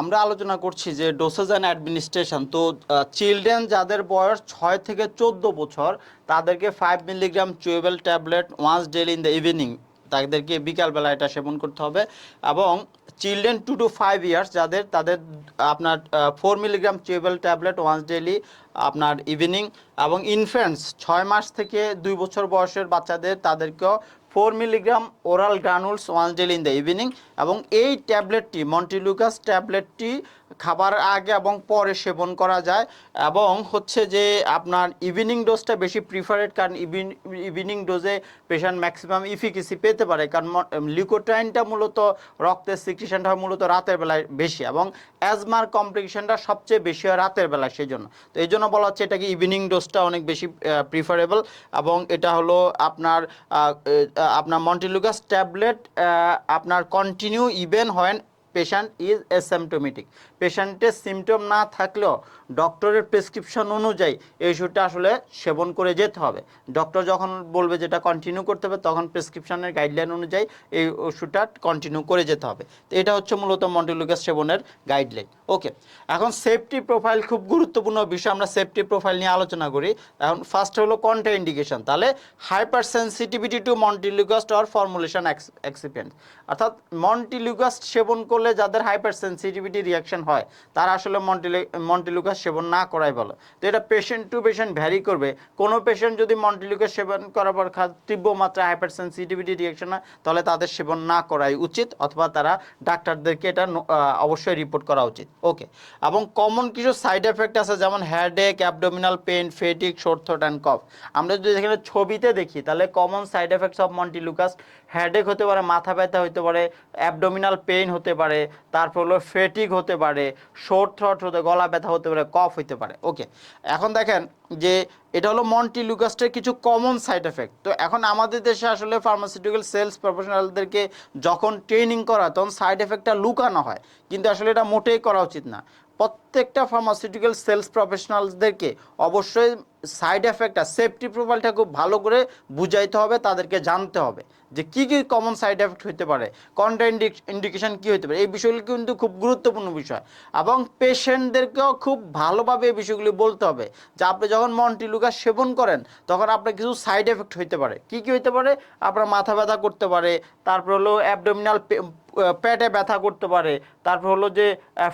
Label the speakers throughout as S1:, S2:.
S1: আমরা আলোচনা করছি যে ডোসেজ অ্যান্ড অ্যাডমিনিস্ট্রেশন তো চিলড্রেন যাদের বয়স ছয় থেকে চোদ্দ বছর, তাদেরকে five milligram chewable tablet once daily in the evening তাদেরকে বিকালবেলা এটা সেবন করতে হবে। এবং children two to five years যাদের, তাদের, আপনার four milligram chewable tablet once daily আপনার ইভিনিং এবং ইনফ্যান্টস ছয় মাস থেকে দুই বছর বয়সের বাচ্চাদের, তাদেরকেও four milligram oral granules one daily in the evening এবং এই ট্যাবলেটটি মন্টিলুকাস ট্যাবলেটটি খাবার আগে এবং পরে সেবন করা যায় এবং হচ্ছে যে আপনার ইভিনিং ডোজটা বেশি প্রিফারেড কারণ ইভিনিং ডোজে পেশেন্ট ম্যাক্সিমাম ইফিকেসি পেতে পারে। কারণ লিকোট্রাইনটা মূলত রক্তের সিক্রেশনটা মূলত রাতের বেলায় বেশি এবং অ্যাজমার কমপ্লিকেশনটা সবচেয়ে বেশি হয় রাতের বেলায় সেই জন্য তো এই জন্য বলা হচ্ছে এটাকে ইভিনিং ডোজটা অনেক বেশি প্রিফারেবল এবং এটা হলো আপনার আপনার মন্টিলুকাস ট্যাবলেট আপনার কন্টিনিউ ইভেন হয় পেশেন্ট ইজ অ্যাসেমটোমেটিক পেশেন্টের সিমটম না থাকলেও ডক্টরের প্রেসক্রিপশন অনুযায়ী এই ওষুধটা আসলে সেবন করে যেতে হবে। ডক্টর যখন বলবে যেটা কন্টিনিউ করতে হবে, তখন প্রেসক্রিপশনের গাইডলাইন অনুযায়ী এই ওষুধটা কন্টিনিউ করে যেতে হবে। তো এটা হচ্ছে মূলত মন্টিলুকাস সেবনের গাইডলাইন ওকে এখন সেফটি প্রোফাইল খুব গুরুত্বপূর্ণ বিষয়, আমরা সেফটি প্রোফাইল নিয়ে আলোচনা করি। এখন ফার্স্ট হলো কন্ট্রা ইন্ডিকেশন তাহলে hypersensitivity to montelukast or formulation excipient অর্থাৎ মন্টিলিউগাস্ট সেবন করলে যাদের হাইপার সেন্সিটিভিটি রিয়াকশন হয়, তারা আসলে মন্টিলি মন্টিলুকাস সেবন না করাই ভালো। তো এটা পেশেন্ট টু পেশেন্ট ভ্যারি করবে। কোনো পেশেন্ট যদি মন্টিলুকাস সেবন করার পর তীব্র মাত্রায় হাইপার সেন্সিটিভিটি রিয়াকশন হয়, তাহলে তাদের সেবন না করাই উচিত, অথবা তারা ডাক্তারদেরকে এটা অবশ্যই রিপোর্ট করা উচিত। ওকে এবং কমন কিছু সাইড এফেক্ট আছে, যেমন headache abdominal pain fatigue sore throat and cough আমরা যদি এখানে ছবিতে দেখি, তাহলে common side effects of montelukast headache হতে পারে, মাথা ব্যথা হতে পারে অ্যাবডোমিনাল পেইন হতে পারে, তারপর হলো ফেটিক হতে পারে শোর্ট থ্রট হতে, গলা ব্যথা হতে পারে কফ হতে পারে। ওকে এখন দেখেন যে এটা হলো মন্টিলুকাস্টের কিছু কমন সাইড এফেক্ট তো এখন আমাদের দেশে আসলে ফার্মাসিউটিক্যাল সেলস প্রফেশনালদেরকে যখন ট্রেনিং করা তখন সাইড এফেক্টটা লুকানো হয়। কিন্তু আসলে এটা মোটেই করা উচিত না। প্রত্যেকটা ফার্মাসিউটিক্যাল সেলস প্রফেশনালসদেরকে অবশ্যই সাইড এফেক্টটা সেফটি প্রোফাইলটা খুব ভালো করে বুঝাইতে হবে, তাদেরকে জানতে হবে যে কি কি কমন সাইড এফেক্ট হতে পারে কন্ট্রা ইন্ডিকেশন কি হতে পারে, এই বিষয়গুলো কিন্তু খুব গুরুত্বপূর্ণ বিষয়। এবং পেশেন্টদেরকেও খুব ভালোভাবে এই বিষয়গুলি বলতে হবে যে আপনি যখন মন্টিলুকা সেবন করেন, তখন আপনার কিছু সাইড এফেক্ট হতে পারে। কি কি হতে পারে? আপনার মাথা ব্যথা করতে পারে, তারপর হলো অ্যাবডোমিনাল পেটে ব্যথা করতে পারে, তারপর হলো যে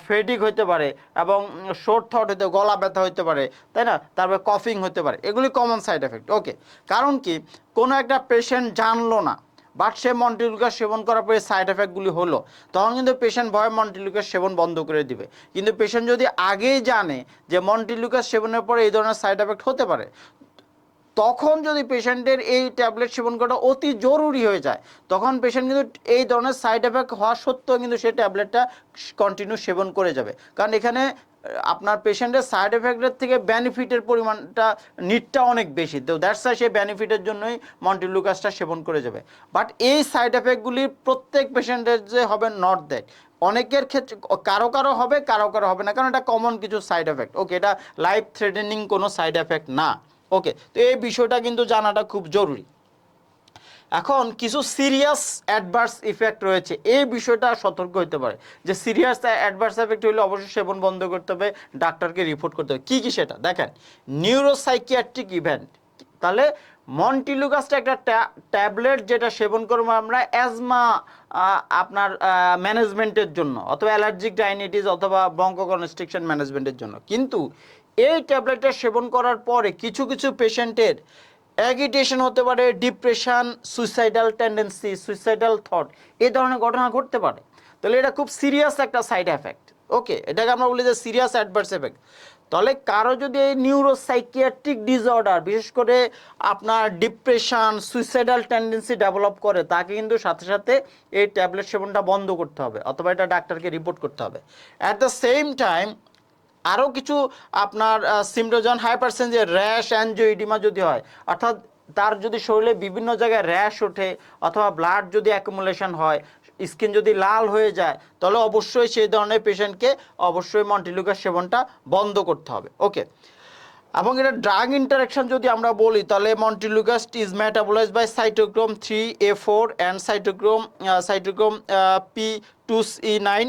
S1: ফেডিক হতে পারে এবং শোর্ট থট হতে গলা ব্যথা হতে পারে, তাই না? তারপরে কফিং হতে পারে, এগুলি কমন সাইড এফেক্ট ওকে কারণ কি? কোনো একটা পেশেন্ট জানলো না বাট সে মন্টিলুকার সেবন করার পরে সাইড এফেক্টগুলি হলো, তখন কিন্তু পেশেন্ট ভয়ে মন্টিলুকার সেবন বন্ধ করে দিবে। কিন্তু পেশেন্ট যদি আগেই জানে যে মন্টিলুকার সেবনের পরে এই ধরনের সাইড এফেক্ট হতে পারে তখন যদি পেশেন্টের এই ট্যাবলেট সেবন করাটা অতি জরুরি হয়ে যায়, তখন পেশেন্ট কিন্তু এই ধরনের সাইড এফেক্ট হওয়া সত্ত্বেও কিন্তু সেই ট্যাবলেটটা কন্টিনিউ সেবন করে যাবে। কারণ এখানে আপনার পেশেন্টের সাইড এফেক্টের থেকে বেনিফিটের পরিমাণটা নিটটা অনেক বেশি। তো দ্যাটস ওয়াই সেই বেনিফিটের জন্যই মন্টিলুকাসটা সেবন করে যাবে। বাট এই সাইড এফেক্টগুলি প্রত্যেক পেশেন্টের যে হবে নট দ্যাট অনেকের ক্ষেত্রে, কারও কারও হবে, কারও কারও হবে না। কারণ এটা কমন কিছু সাইড এফেক্ট ওকে এটা লাইফ থ্রেটেনিং কোনো সাইড এফেক্ট না। ওকে তো এই বিষয়টা কিন্তু জানাটা খুব জরুরি। এখন কিছু সিরিয়াস অ্যাডভার্স ইফেক্ট রয়েছে। এই বিষয়টা সতর্ক হতে পারে। যে সিরিয়াস অ্যাডভার্স এফেক্ট হলে অবশ্যই সেবন বন্ধ করতে হবে, ডাক্তারকে রিপোর্ট করতে হবে। কী কী সেটা? দেখেন নিউরোসাইকিয়াট্রিক ইভেন্ট তাহলে মন্টিলুকাসটা একটা ট্যাবলেট যেটা সেবন করব আমরা অ্যাজমা আপনার ম্যানেজমেন্টের জন্য, অথবা অ্যালার্জিক ডাইনিটিস অথবা ব্রঙ্কোকনস্ট্রিকশন ম্যানেজমেন্টের জন্য। কিন্তু এই ট্যাবলেটটা সেবন করার পরে কিছু কিছু পেশেন্টের অ্যাগিটেশন হতে পারে depression suicidal tendency suicidal thought এই ধরনের ঘটনা ঘটতে পারে। তাহলে এটা খুব সিরিয়াস একটা সাইড এফেক্ট ওকে এটাকে আমরা বলি যে সিরিয়াস অ্যাডভার্স এফেক্ট তাহলে কারও যদি এই নিউরোসাইকিয়াট্রিক ডিসঅর্ডার বিশেষ করে আপনার ডিপ্রেশান সুইসাইডাল টেন্ডেন্সি ডেভেলপ করে, তাকে কিন্তু সাথে সাথে এই ট্যাবলেট সেবনটা বন্ধ করতে হবে, অথবা এটা ডাক্তারকে রিপোর্ট করতে হবে। অ্যাট দ্য সেম টাইম আরও কিছু আপনার সিমটোজন হাইপারসেন্সে র্যাশ, অ্যানজিওইডিমা যদি হয়, অর্থাৎ তার যদি শরীরে বিভিন্ন জায়গায় র্যাশ ওঠে অথবা ব্লাড যদি অ্যাকুমুলেশন হয়, স্কিন যদি লাল হয়ে যায়, তাহলে অবশ্যই সেই ধরনের পেশেন্টকে অবশ্যই মন্টিলুকার সেবনটা বন্ধ করতে হবে। ওকে? এবং এটা ড্রাগ ইন্টারাকশন যদি আমরা বলি, তাহলে montelukast is metabolised by cytochrome three A four and cytochrome cytochrome P two C nine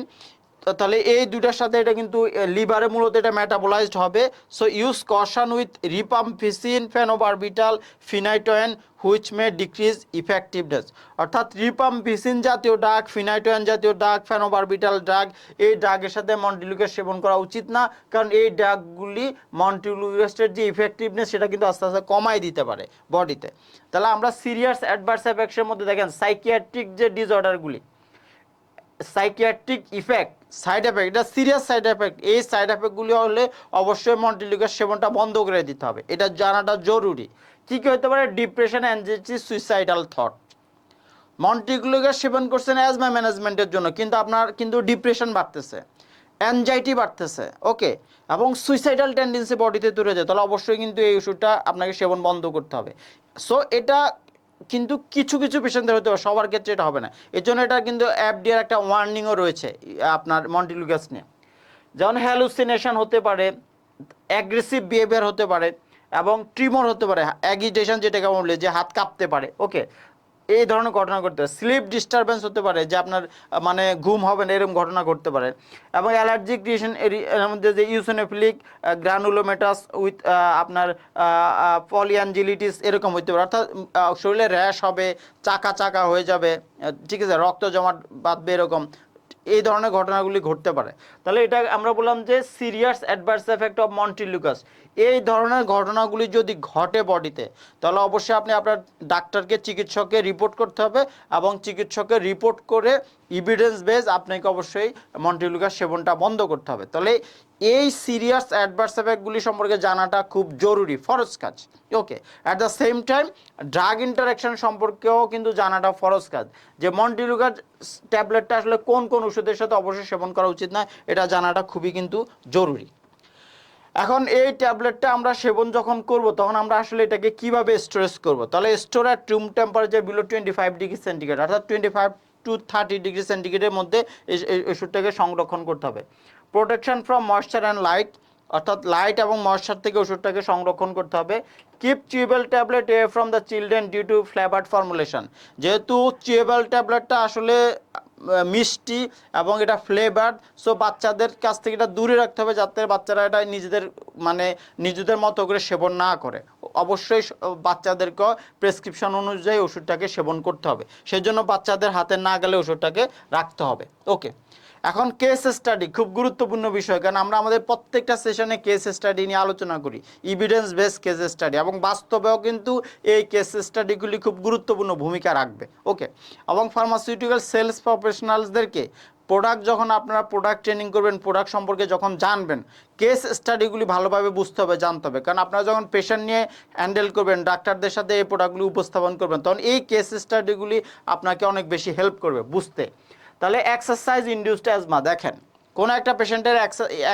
S1: তাহলে এই দুইটার সাথে এটা কিন্তু লিভারে মূলত এটা মেটাবোলাইজড হবে। So use caution with rifampicin phenobarbital phenytoin which may decrease effectiveness অর্থাৎ রিপাম্পিসিন জাতীয় ড্রাগ ফিনাইটোয়েন জাতীয় ড্রাগ ফেনোবারবিটাল ড্রাগ এই ড্রাগের সাথে মন্টিলুকের সেবন করা উচিত না। কারণ এই ড্রাগগুলি মন্টিলুকেস্টের যে ইফেক্টিভনেস সেটা কিন্তু আস্তে আস্তে কমাই দিতে পারে বডিতে তাহলে আমরা সিরিয়াস অ্যাডভার্স এফেক্টসের মধ্যে দেখেন সাইকিয়াট্রিক যে ডিসঅর্ডারগুলি সাইকিয়াট্রিক ইফেক্ট সাইড এফেক্ট এটা সিরিয়াস সাইড এফেক্ট এই সাইড এফেক্টগুলি হলে অবশ্যই মন্টিলিকের সেবনটা বন্ধ করে দিতে হবে। এটা জানাটা জরুরি। কী কী হতে পারে? ডিপ্রেশন অ্যাংজাইটি সুইসাইডাল থট মন্টিগুলোকের সেবন করছেন অ্যাজমা ম্যানেজমেন্টের জন্য, কিন্তু আপনার কিন্তু ডিপ্রেশন বাড়তেছে। অ্যাংজাইটি বাড়তেছে। ওকে এবং সুইসাইডাল টেন্ডেন্সি বডিতে তুলে যায়। তাহলে অবশ্যই কিন্তু এই ওষুধটা আপনাকে সেবন বন্ধ করতে হবে। সো এটা কিন্তু কিছু কিছু পেশেন্টদের হতে পারে সবার ক্ষেত্রে এটা হবে না। এর জন্য এটা কিন্তু অ্যাপডিয়ার একটা ওয়ার্নিংও রয়েছে আপনার মন্টিলুগাস নিয়ে। যেমন হ্যালুসিনেশন হতে পারে অ্যাগ্রেসিভ বিহেভিয়ার হতে পারে এবং ট্রিমর হতে পারে অ্যাগিটেশন যেটাকে বলে, যে হাত কাঁপতে পারে ওকে এই ধরনের ঘটনা ঘটতে পারে। স্লিপ ডিস্টারবেন্স হতে পারে, যে আপনার মানে ঘুম হবে না, এরকম ঘটনা ঘটতে পারে। এবং অ্যালার্জিক রিয়েশন এর মধ্যে যে ইউসোনেফিলিক গ্রানুলোমেটাস উইথ আপনার পলিয়ানজিলিটিস এরকম হতে পারে। অর্থাৎ শরীরে র্যাশ হবে, চাকা চাকা হয়ে যাবে ঠিক আছে, রক্ত জমাট বাঁধবে, এরকম, এই ধরনের ঘটনাগুলি ঘটতে পারে। তাহলে এটা আমরা বললাম যে serious adverse effect of montelukast এই ধরনের ঘটনাগুলি যদি ঘটে বডিতে, তাহলে অবশ্যই আপনি আপনার ডাক্তারকে চিকিৎসককে রিপোর্ট করতে হবে এবং চিকিৎসককে রিপোর্ট করে ইভিডেন্স বেস আপনাকে অবশ্যই মন্টিলুকাস সেবনটা বন্ধ করতে হবে। তাহলে এই সিরিয়াস অ্যাডভার্স এফেক্টগুলি সম্পর্কে জানাটা খুব জরুরি, ফরজ কাজ। Okay at the same time drug interaction সম্পর্কেও কিন্তু জানাটা ফরজ কাজ। যে মন্টিলুকার ট্যাবলেটটা আসলে কোন কোন ওষুধের সাথে অবশ্যই সেবন করা উচিত না এটা জানাটা খুবই কিন্তু জরুরি। এখন এই ট্যাবলেটটা আমরা সেবন যখন করব, তখন আমরা আসলে এটাকে কীভাবে স্টোরেজ করব? তাহলে store at room temperature below twenty five degree centigrade, অর্থাৎ twenty five to thirty degree সেন্টিগ্রেডের মধ্যে ওষুধটাকে সংরক্ষণ করতে হবে। Protection from moisture and light অর্থাৎ লাইট এবং ময়শ্চার থেকে ওষুধটাকে সংরক্ষণ করতে হবে। Keep chewable tablet a from the children due to flavoured formulation যেহেতু চিউবেল ট্যাবলেটটা আসলে মিষ্টি এবং এটা ফ্লেভার্ড সো বাচ্চাদের কাছ থেকে এটা দূরে রাখতে হবে যাতে বাচ্চারা এটা নিজেদের মানে নিজেদের মতো করে সেবন না করে। অবশ্যই বাচ্চাদেরকে প্রেসক্রিপশন অনুযায়ী ওষুধটাকে সেবন করতে হবে। সেজন্য বাচ্চাদের হাতে না গেলে ওষুধটাকে রাখতে হবে। ওকে এখন কেস স্টাডি খুব গুরুত্বপূর্ণ বিষয়, কারণ আমরা আমাদের প্রত্যেকটা সেশনে কেস স্টাডি নিয়ে আলোচনা করি। ইভিডেন্স বেস কেস স্টাডি এবং বাস্তবেও কিন্তু এই কেস স্টাডিগুলি খুব গুরুত্বপূর্ণ ভূমিকা রাখবে। ওকে এবং ফার্মাসিউটিক্যাল সেলস প্রফেশনালসদেরকে প্রোডাক্ট যখন আপনারা প্রোডাক্ট ট্রেনিং করবেন প্রোডাক্ট সম্পর্কে যখন জানবেন কেস স্টাডিগুলি ভালোভাবে বুঝতে হবে, জানতে হবে। কারণ আপনারা যখন পেশেন্ট নিয়ে হ্যান্ডেল করবেন, ডাক্তারদের সাথে এই প্রোডাক্টগুলি উপস্থাপন করবেন, তখন এই কেস স্টাডিগুলি আপনাকে অনেক বেশি হেল্প করবে বুঝতে। তাহলে এক্সারসাইজ ইন্ডিউসড অ্যাজমা দেখেন, কোনো একটা পেশেন্টের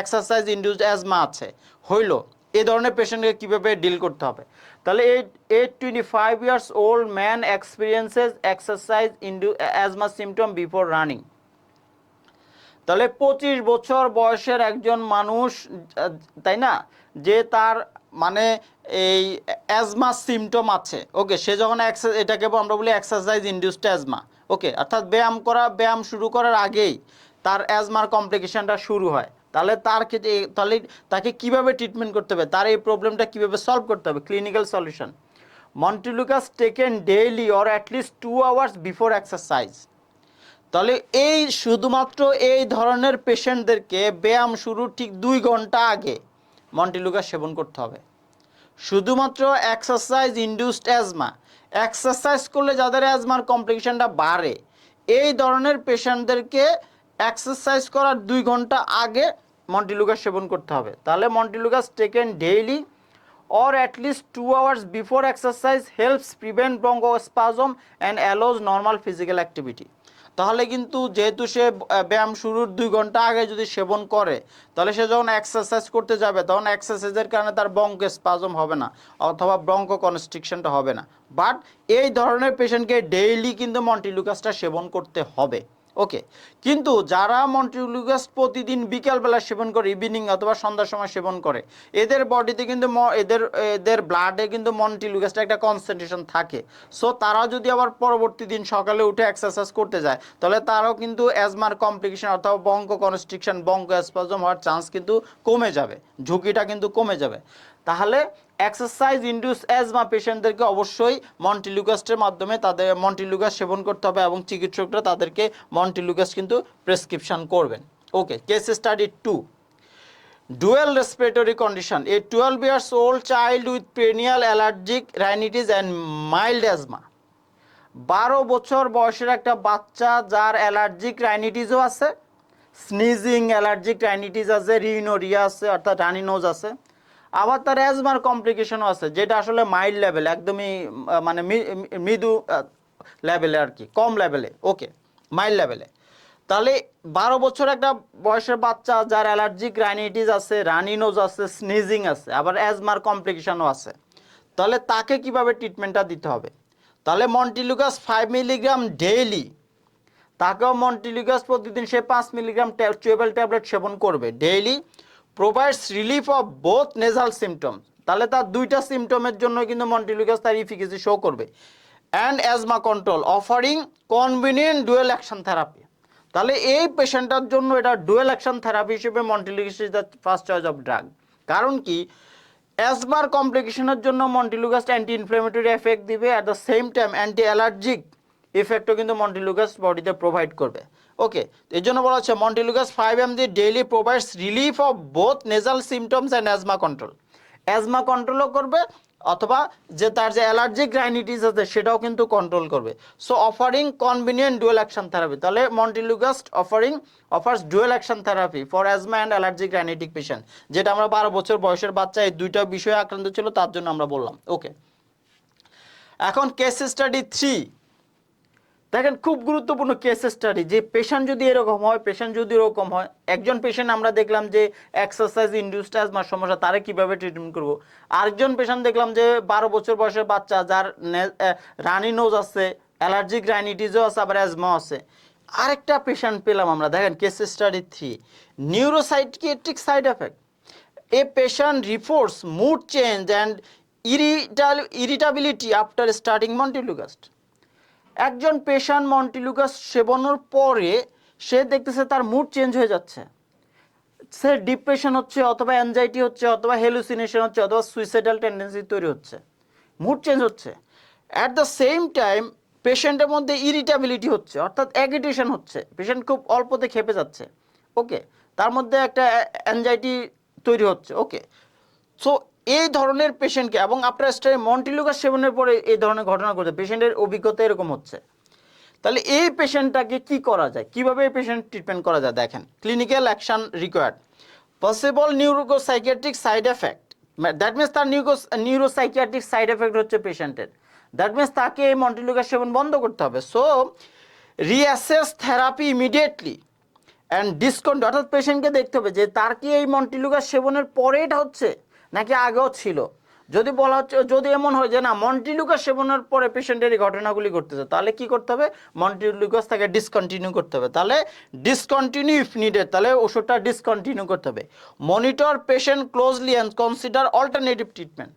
S1: এক্সারসাইজ ইন্ডিউসড অ্যাজমা আছে, হইল, এ ধরনের পেশেন্টকে কীভাবে ডিল করতে হবে? তাহলে eight eight twenty five years old man experiences exercise induced asthma symptom before running তাহলে পঁচিশ বছর বয়সের একজন মানুষ, তাই না, যে তার মানে এই অ্যাজমা সিমটম আছে, ওকে, সে যখন এটাকে আমরা বলি এক্সারসাইজ ইন্ডিউসড অ্যাজমা ওকে, অর্থাৎ ব্যায়াম করা, ব্যায়াম শুরু করার আগেই তার অ্যাজমার কমপ্লিকেশানটা শুরু হয়। তাহলে তার ক্ষেত্রে তাহলে তাকে কীভাবে ট্রিটমেন্ট করতে হবে? তার এই প্রবলেমটা কীভাবে সলভ করতে হবে? Clinical solution montelukast taken daily or at least two hours before exercise তাহলে এই শুধুমাত্র এই ধরনের পেশেন্টদেরকে ব্যায়াম শুরু ঠিক দুই ঘণ্টা আগে মন্টিলুকা সেবন করতে হবে। শুধুমাত্র এক্সারসাইজ ইন্ডিউসড অ্যাজমা এক্সারসাইজ করলে যাদের অ্যাজমার কমপ্লিকেশনটা বাড়ে, এই ধরনের পেশেন্টদেরকে এক্সারসাইজ করার দুই ঘণ্টা আগে মন্টিলুকা সেবন করতে হবে। তাহলে montelukast taken daily or at least hours hours before exercise helps prevent bronchospasm and allows normal physical activity তাহলে কিন্তু যেহেতু সে ব্যায়াম শুরুর দুই ঘণ্টা আগে যদি সেবন করে, তাহলে সে যখন এক্সারসাইজ করতে যাবে, তখন এক্সারসাইজের কারণে তার ব্রঙ্ক স্পাজম হবে না, অথবা ব্রঙ্ক কনস্ট্রিকশনটা হবে না। বাট এই ধরনের পেশেন্টকে ডেইলি কিন্তু মন্টিলুকাসটা সেবন করতে হবে। ওকে, কিন্তু যারা মন্টিলুগাস প্রতিদিন বিকালবেলা সেবন করে ইভিনিং অথবা সন্ধ্যার সময় সেবন করে, এদের বডিতে কিন্তু এদের এদের ব্লাডে কিন্তু মন্টিলুগাসটা একটা কনসেন্ট্রেশন থাকে। সো তারা যদি আবার পরবর্তী দিন সকালে উঠে এক্সারসাইজ করতে যায়, তাহলে তারাও কিন্তু অ্যাজমার কমপ্লিকেশন অথবা বঙ্ক কনস্ট্রিকশন বঙ্ক অ্যাসপাজম হওয়ার চান্স কিন্তু কমে যাবে, ঝুঁকিটা কিন্তু কমে যাবে। তাহলে এক্সারসাইজ ইন্ডিউস অ্যাজমা পেশেন্টদেরকে অবশ্যই মন্টিলুকাস্টের মাধ্যমে তাদের মন্টিলুকাস সেবন করতে হবে এবং চিকিৎসকরা তাদেরকে মন্টিলুকাস কিন্তু প্রেসক্রিপশন করবেন। Okay case study two dual respiratory condition a twelve years old child with perennial allergic rhinitis and mild asthma বারো বছর বয়সের একটা বাচ্চা যার অ্যালার্জিক রাইনিটিসও আছে স্নিজিং অ্যালার্জিক রাইনিটিস আছে রিনোরিয়া আছে, অর্থাৎ রানিনোজ আছে। আবার তার অ্যাজমার কমপ্লিকেশনও আছে, যেটা আসলে মাইল্ড লেভেল একদমই মানে মৃদু লেভেলে আর কি, কম লেভেলে ওকে মাইল্ড লেভেলে তাহলে বারো বছর একটা বয়সের বাচ্চা, যার অ্যালার্জিক রাইনিটিস আছে রানিনোজ আছে স্নিজিং আছে, আবার অ্যাজমার কমপ্লিকেশনও আছে, তাহলে তাকে কীভাবে ট্রিটমেন্টটা দিতে হবে? তাহলে মন্টিলুকাস ফাইভ মিলিগ্রাম ডেইলি তাকেও মন্টিলিগাস প্রতিদিন সে পাঁচ মিলিগ্রাম চুয়েবল ট্যাবলেট সেবন করবে daily provides relief of both nasal symptom তাহলে তার দুইটা সিমটমের জন্য কিন্তু মন্টিলিগাস তার ইফিকেসি শো করবে। And asthma control offering convenient dual action therapy তাহলে এই পেশেন্টটার জন্য এটা ডুয়েল অ্যাকশন থেরাপি হিসেবে montelukast is the first choice of drug কারণ কি? অ্যাজমার কমপ্লিকেশনের জন্য মন্টিলুগাস অ্যান্টি ইনফ্লেমেটরি এফেক্ট দিবে at the same time anti allergic ইফেক্টও কিন্তু মন্টিলুগাস বডিতে প্রোভাইড করবে। ওকে এই জন্য বলা হচ্ছে montelukast five M the daily provides relief of both nasal symptoms and asthma control asthma কন্ট্রোলও করবে, অথবা যে তার যে অ্যালার্জিক রাইনিটিস আছে সেটাও কিন্তু কন্ট্রোল করবে। So offering convenient dual action therapy তাহলে montelukast offering offers dual action therapy for asthma and allergic rhinitic patient যেটা আমরা বারো বছর বয়সের বাচ্চা, এই দুইটা বিষয়ে আক্রান্ত ছিল, তার জন্য আমরা বললাম। ওকে এখন কেস স্টাডি থ্রি দেখেন, খুব গুরুত্বপূর্ণ কেস স্টাডি যে পেশেন্ট যদি এরকম হয় পেশেন্ট যদি এরকম হয়, একজন পেশেন্ট আমরা দেখলাম যে এক্সারসাইজ ইন্ডিউসড অ্যাজমার সমস্যা, তারে কীভাবে ট্রিটমেন্ট করব? আরেকজন পেশেন্ট দেখলাম যে বারো বছর বয়সের বাচ্চা, যার রানি নোজ আছে অ্যালার্জিক রাইনিটিসও আছে, আবার অ্যাজমাও আছে। আরেকটা পেশেন্ট পেলাম আমরা, দেখেন case study three neuropsychiatric side effect A patient reports mood change and irrital- irritability after starting Montelukast. একজন পেশেন্ট মন্টিলুকাস সেবনের পরে সে দেখতেছে তার মুড চেঞ্জ হয়ে যাচ্ছে। সে ডিপ্রেশন হচ্ছে অথবা অ্যাংজাইটি হচ্ছে অথবা হেলুসিনেশন হচ্ছে অথবা সুইসাইডাল টেন্ডেন্সি তৈরি হচ্ছে। মুড চেঞ্জ হচ্ছে। অ্যাট দ্য সেম টাইম পেশেন্টের মধ্যে ইরিটাবিলিটি হচ্ছে, অর্থাৎ অ্যাগিটেশন হচ্ছে। পেশেন্ট খুব অল্পতে খেপে যাচ্ছে। ওকে তার মধ্যে একটা অ্যাংজাইটি তৈরি হচ্ছে। ওকে সো এই ধরনের পেশেন্টকে এবং আপনার স্টারে মন্টিলুকাস সেবনের পরে এই ধরনের ঘটনা ঘটছে পেশেন্টের অভিজ্ঞতা এরকম হচ্ছে। তাহলে এই পেশেন্টটাকে কি করা যায়? কীভাবে এই পেশেন্ট ট্রিটমেন্ট করা যায়? দেখেন clinical action required possible neuropsychiatric side effect that means তার নিউরো নিউরোসাইকিয়াট্রিক সাইড এফেক্ট হচ্ছে পেশেন্টের দ্যাট মিনস তাকে এই মন্টিলুকাস সেবন বন্ধ করতে হবে। So reassess therapy immediately and discontinue অর্থাৎ পেশেন্টকে দেখতে হবে যে তার কি এই মন্টিলুকাস সেবনের পরে এটা হচ্ছে? নাকি আগেও ছিল? যদি বলা হচ্ছে, যদি এমন হয় যে না মন্টিলুকাস সেবনের পরে পেশেন্টের এই ঘটনাগুলি ঘটতেছে, তাহলে কি করতে হবে? মন্টিলুকাস তাকে ডিসকন্টিনিউ করতে হবে। তাহলে ডিসকন্টিনিউ ইফ নিডেড তাহলে ওষুধটা ডিসকন্টিনিউ করতে হবে। Monitor patient closely and consider alternative treatment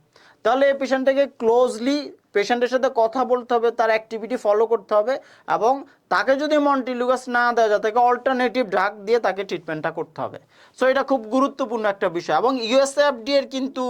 S1: তাহলে এই পেশেন্টটাকে ক্লোজলি পেশেন্টের সাথে কথা বলতে হবে, তার অ্যাক্টিভিটি ফলো করতে হবে এবং তাকে যদি মন্টিলুগাস না দেওয়া যায়, তাকে অল্টারনেটিভ ড্রাগ দিয়ে তাকে ট্রিটমেন্টটা করতে হবে। সো এটা খুব গুরুত্বপূর্ণ একটা বিষয় এবং ইউএসএফডি এর কিন্তু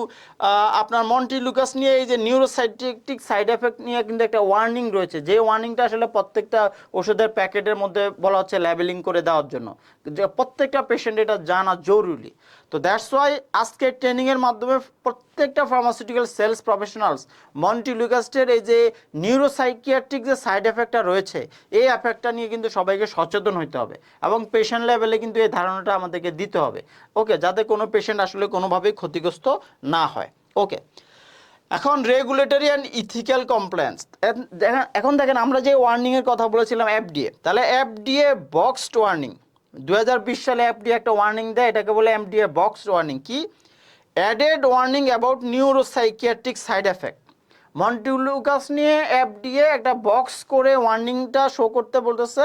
S1: আপনার মন্টিলুকাস নিয়ে এই যে নিউরোসাইটিক সাইড এফেক্ট নিয়ে কিন্তু একটা ওয়ার্নিং রয়েছে। যে ওয়ার্নিংটা আসলে প্রত্যেকটা ওষুধের প্যাকেটের মধ্যে বলা হচ্ছে লেবেলিং করে দেওয়ার জন্য। যে প্রত্যেকটা পেশেন্ট এটা জানা জরুরি। তো দ্যাটস ওয়াই আজকের ট্রেনিংয়ের মাধ্যমে প্রত্যেকটা ফার্মাসিউটিক্যাল সেলস প্রফেশনালস মন্টিলুকাস্টের এই যে নিউরোসাইকিয়াট্রিক যে সাইড এফেক্টটা রয়েছে, এই এফেক্টটা নিয়ে কিন্তু সবাইকে সচেতন হইতে হবে এবং পেশেন্ট লেভেলে কিন্তু এই ধারণাটা আমাদেরকে দিতে হবে। ওকে যাতে কোনো পেশেন্ট আসলে কোনোভাবেই ক্ষতিগ্রস্ত না হয়। ওকে এখন রেগুলেটরি অ্যান্ড ইথিক্যাল কমপ্লেন্স এখন দেখেন, আমরা যে ওয়ার্নিংয়ের কথা বলেছিলাম এফডিএ তাহলে এফডিএ বক্সড ওয়ার্নিং দু হাজার বিশ সালে এফডিএ একটা ওয়ার্নিং দেয়, এটাকে বলে এমডিএ বক্স ওয়ার্নিং কি? Added warning about neuropsychiatric side effect montelukast নিয়ে এফডিএ একটা বক্স করে ওয়ার্নিংটা শো করতে বলতেছে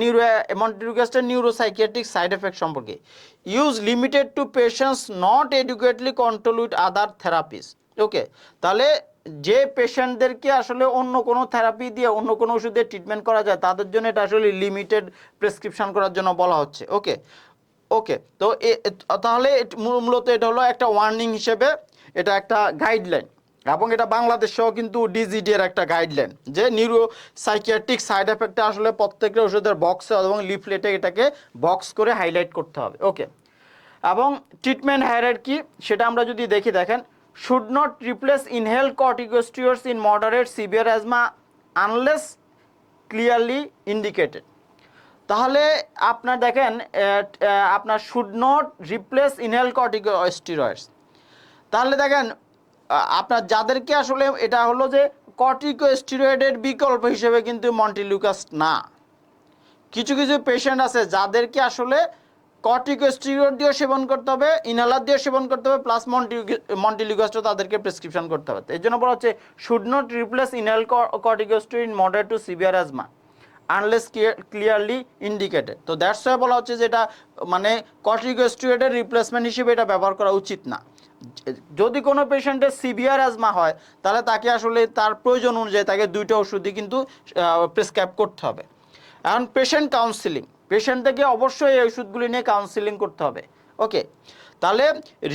S1: নিউরো মন্টিলুকাসটা নিউরোসাইকিয়াট্রিক সাইড এফেক্ট সম্পর্কে। Use limited to patients not adequately controlled with other therapies okay তাহলে যে পেশেন্টদেরকে আসলে অন্য কোনো থেরাপি দিয়ে অন্য কোনো ওষুধ ট্রিটমেন্ট করা যায়, তাদের জন্য এটা আসলে লিমিটেড প্রেসক্রিপশন করার জন্য বলা হচ্ছে। ওকে ওকে তো তাহলে মূলত এটা হলো একটা ওয়ার্নিং হিসেবে এটা একটা গাইডলাইন এবং এটা বাংলাদেশেও কিন্তু ডিজিডি এর একটা গাইডলাইন যে নিউরো সাইকিয়াট্রিক সাইড এফেক্টে আসলে প্রত্যেকটা ওষুধের বক্সে এবং লিফলেটে এটাকে বক্স করে হাইলাইট করতে হবে। ওকে এবং ট্রিটমেন্ট হায়ার কি সেটা আমরা যদি দেখি, দেখেন should not replace inhaled corticosteroids in moderate severe asthma unless clearly indicated তাহলে আপনার দেখেন আপনার should not replace inhaled corticosteroids তাহলে দেখেন আপনার যাদেরকে আসলে এটা হলো যে কর্টিকোস্টিরয়েডের বিকল্প হিসেবে কিন্তু মন্টিলুকাস না। কিছু কিছু পেশেন্ট আছে যাদেরকে আসলে কর্টিকোস্টিরয়েড দিয়ে সেবন করতে হবে, ইনহেলার দিয়ে সেবন করতে হবে, প্লাস মন্টি মন্টিলিগাসটা তাদেরকে প্রেসক্রিপশন করতে হবে। এই জন্য বলা হচ্ছে should not replace inhale corticosteroid in moderate to severe asthma unless clearly indicated তো দ্যাটস ওয়াই বলা হচ্ছে যে এটা মানে কর্টিকোস্টিরয়েডের রিপ্লেসমেন্ট হিসেবে এটা ব্যবহার করা উচিত না। যদি কোনো পেশেন্টের সিভিয়ার অ্যাজমা হয়, তাহলে তাকে আসলে তার প্রয়োজন অনুযায়ী তাকে দুইটা ওষুধই কিন্তু প্রেসক্রাইব করতে হবে। এখন পেশেন্ট কাউন্সিলিং পেশেন্ট থেকে অবশ্যই এই ওষুধগুলি নিয়ে কাউন্সিলিং করতে হবে। ওকে তাহলে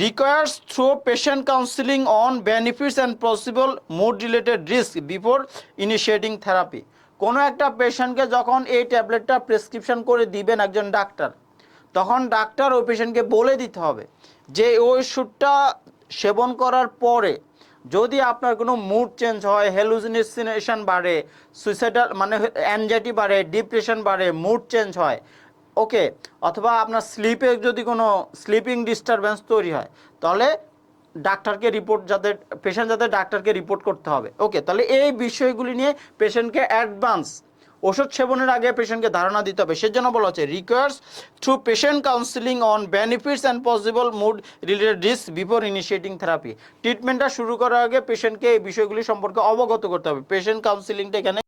S1: requires thorough patient counselling on benefits and possible mood related risk before initiating therapy কোনো একটা পেশেন্টকে যখন এই ট্যাবলেটটা প্রেসক্রিপশন করে দিবেন একজন ডাক্তার তখন ডাক্তার ওই পেশেন্টকে বলে দিতে হবে যে, ওই ওষুধটা সেবন করার পরে যদি আপনার কোনো মুড চেঞ্জ হয় হেলুজিনেশন বাড়ে সুইসাইডাল মানে অ্যাংজাইটি বাড়ে ডিপ্রেশন বাড়ে মুড চেঞ্জ হয় ওকে অথবা আপনার স্লিপে যদি কোনো স্লিপিং ডিস্টারবেন্স তৈরি হয়, তাহলে ডাক্তারকে রিপোর্ট যাদের পেশেন্ট যাদের ডাক্তারকে রিপোর্ট করতে হবে ওকে তাহলে এই বিষয়গুলি নিয়ে পেশেন্টকে অ্যাডভান্স ওষুধ সেবনের আগে পেশেন্টকে ধারণা দিতে হবে। সেজন্য বলা হচ্ছে requires thorough patient counselling on benefits and possible mood related risk before initiating therapy ট্রিটমেন্টটা শুরু করার আগে পেশেন্টকে এই বিষয়গুলি সম্পর্কে অবগত করতে হবে। পেশেন্ট কাউন্সিলিংটা এখানে